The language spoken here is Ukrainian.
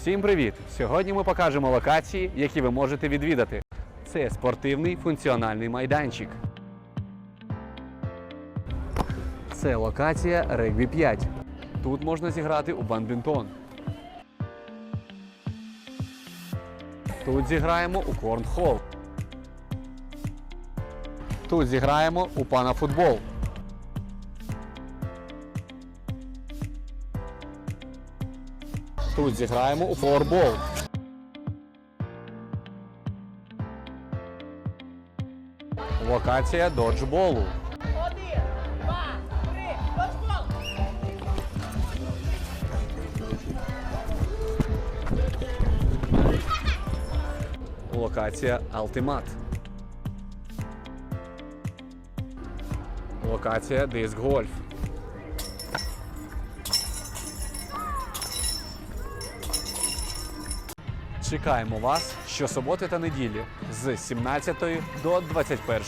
Всім привіт! Сьогодні ми покажемо локації, які ви можете відвідати. Це спортивний функціональний майданчик. Це локація регбі 5. Тут можна зіграти у бадмінтон. Тут зіграємо у корнхол. Тут зіграємо у панафутбол. Тут зіграємо у флорбол. Локація доджболу. Один, два, три, доджбол! Локація Алтимат. Локація Диск Гольф. Чекаємо вас щосуботи та неділі з 17 до 21.